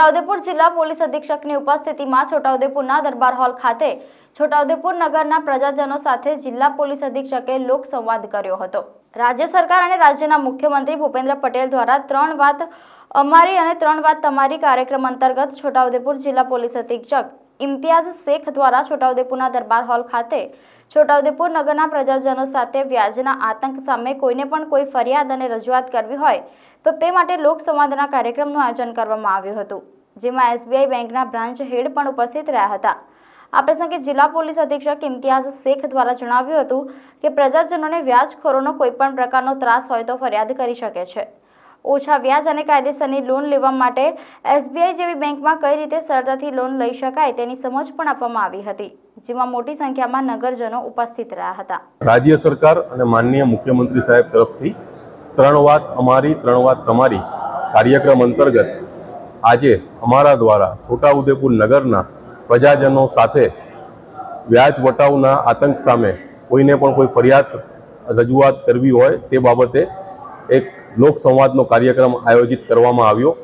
છોટાઉદેપુર જિલ્લા પોલીસ અધિક્ષકની ઉપસ્થિતિમાં છોટાઉદેપુરના દરબાર હોલ ખાતે છોટાઉદેપુર નગરના પ્રજાજનો સાથે જિલ્લા પોલીસ અધિક્ષકે લોક સંવાદ કર્યો હતો. રાજ્ય સરકાર અને રાજ્યના મુખ્યમંત્રી ભૂપેન્દ્ર પટેલ દ્વારા ત્રણ વાત અમારી અને ત્રણ વાત તમારી કાર્યક્રમ અંતર્ગત છોટાઉદેપુર જિલ્લા પોલીસ અધિક્ષક ઇમ્તિયાઝ શેખ દ્વારા છોટાઉદેપુરના દરબાર હોલ ખાતે છોટાઉદેપુર નગરના પ્રજાજનો સાથે વ્યાજના આતંક સામે કોઈને પણ કોઈ ફરિયાદ અને રજૂઆત કરવી હોય તો તે માટે લોકસંવાદના કાર્યક્રમનું આયોજન કરવામાં આવ્યું હતું, જેમાં એસબીઆઈ બેંકના બ્રાન્ચ હેડ પણ ઉપસ્થિત રહ્યા હતા. આ પ્રસંગે જિલ્લા પોલીસ અધિક્ષક ઇમ્તિયાઝ શેખ દ્વારા જણાવ્યું હતું કે પ્રજાજનોને વ્યાજખોરોનો કોઈપણ પ્રકારનો ત્રાસ હોય તો ફરિયાદ કરી શકે છે. ઓછા વ્યાજ અને કાયદેસરની લોન લેવા માટે એસબીઆઈ જેવી બેંકમાં કઈ રીતે સરળતાથી લોન લઈ શકાય તેની સમજ પણ આપવામાં આવી હતી, જેમાં મોટી સંખ્યામાં નગરજનો ઉપસ્થિત રહ્યા હતા. રાજ્ય સરકાર અને માનનીય મુખ્યમંત્રી સાહેબ તરફથી ત્રણ વાત અમારી, ત્રણ વાત તમારી કાર્યક્રમ અંતર્ગત આજે અમારા દ્વારા છોટાઉદેપુર નગરના પ્રજાજનો સાથે વ્યાજ વટાવના આતંક સામે કોઈને પણ કોઈ ફરિયાદ રજૂઆત કરવી હોય તે બાબતે એક લોકસંવાદનો કાર્યક્રમ આયોજિત કરવામાં આવ્યો,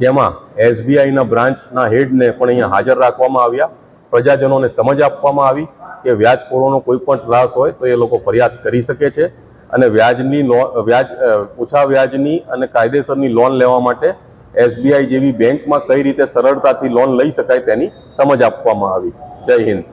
જેમાં એસબીઆઈના બ્રાન્ચના હેડને પણ અહીંયા હાજર રાખવામાં આવ્યા. પ્રજાજનોને સમજ આપવામાં આવી કે વ્યાજખોરોનો કોઈ પણ ત્રાસ હોય તો એ લોકો ફરિયાદ કરી શકે છે અને વ્યાજની વ્યાજ ઓછા વ્યાજની અને કાયદેસરની લોન લેવા માટે એસબીઆઈ જેવી બેંકમાં કઈ રીતે સરળતાથી લોન લઈ શકાય તેની સમજ આપવામાં આવી. જય હિન્દ.